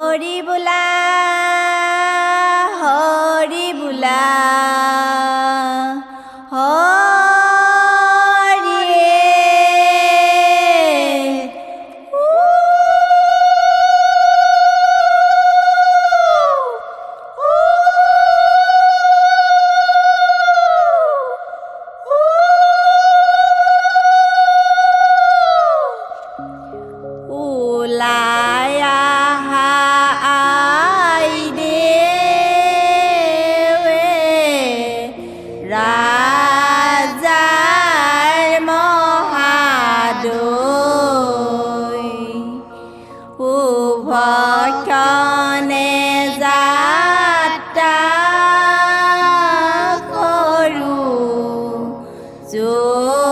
Oribula. Oh.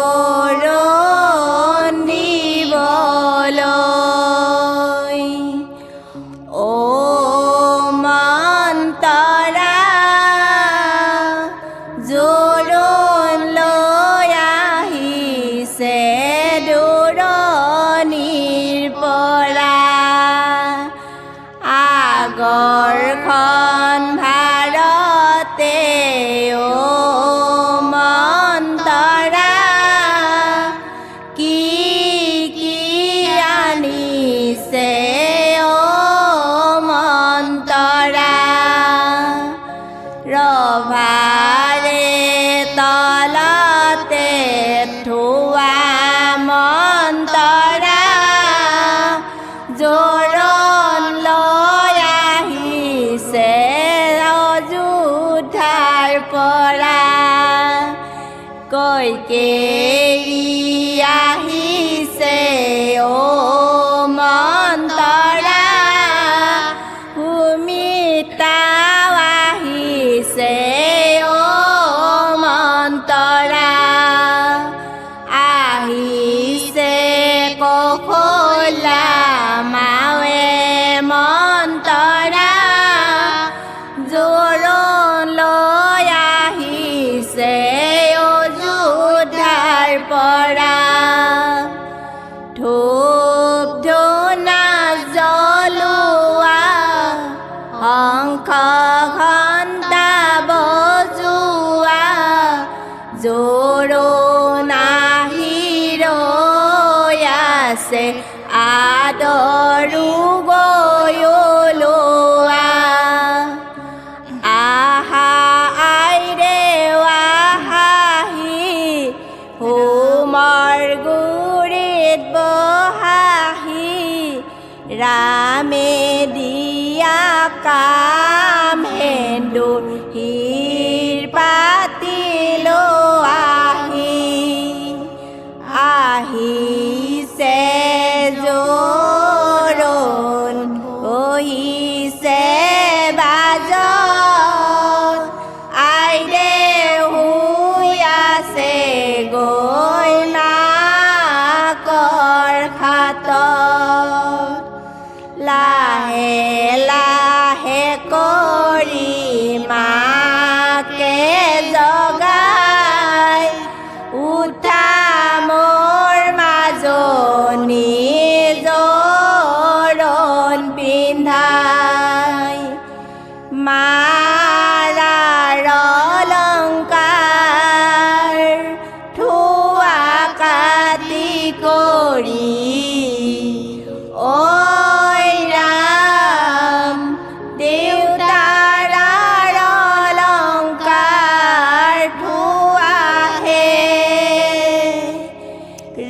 ยเจ็ পড়া। ঢোপ ঢোনা জলোয়া শঙ্খ ঘণ্টা বজোৱা ৰ আছে আদৰ রামে দিয়া কাম হেন্দুর হীর পাতিল আহি আহি সে জোরন ওহি সে বাজন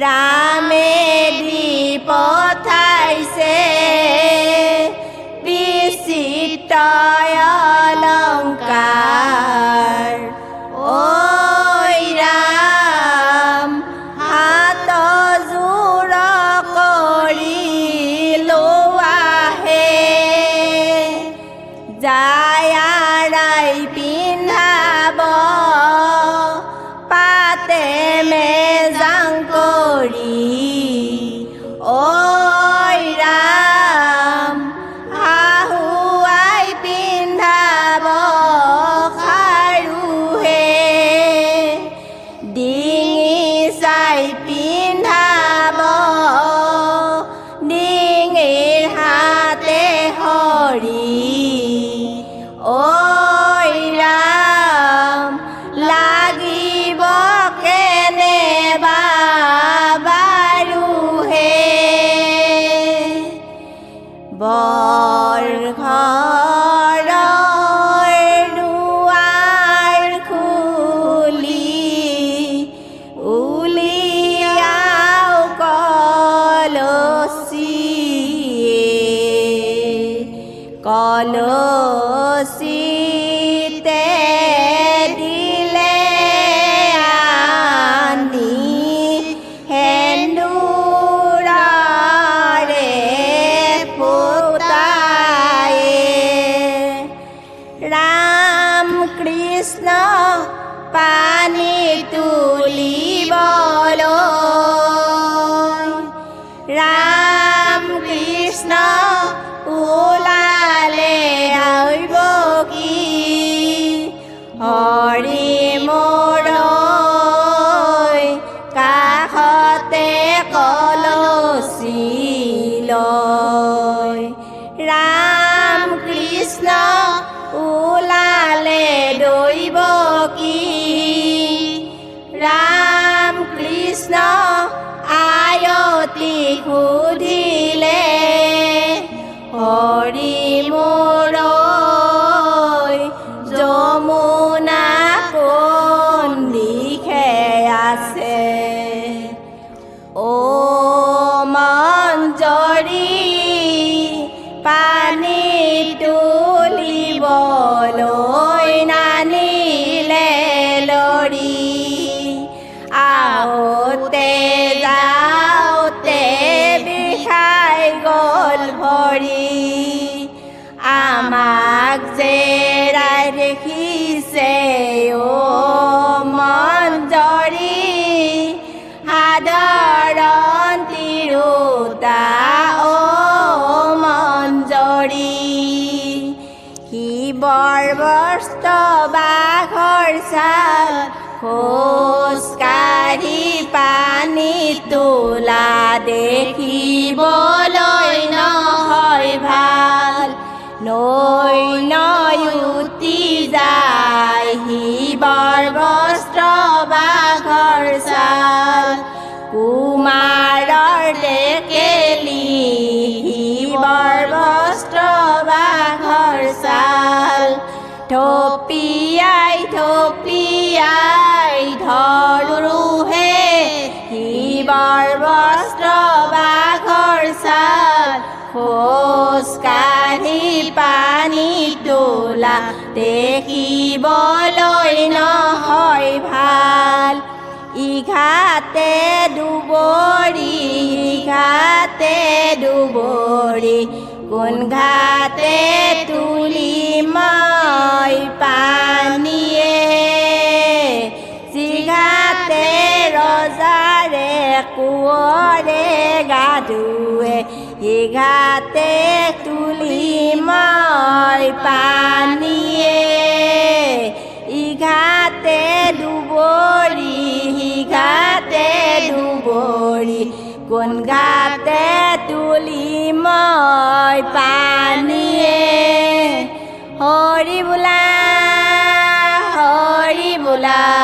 然 লয় ৰাম কৃষ্ণ ওলালে দৈব কি? ৰাম কৃষ্ণ আয়তি সুধিলে হৰি 哦 খোজকাঢ়ি পানী তোলা দেখিবলৈ নহয় ভালো। ইঘাতে দুবৰি ইঘাতে দুবৰি কোন ঘাটে তুলি মই পানীয়ে? যিঘাটে ৰজাৰে কোঁৱৰে গা ঘাতে তুলি মই পানিয়ে। ইঘাতে ডুবরি ইঘাতে ডুবরি কোন ঘাতে তুলি মই পানিয়ে। হরি বোলা হরি বোলা।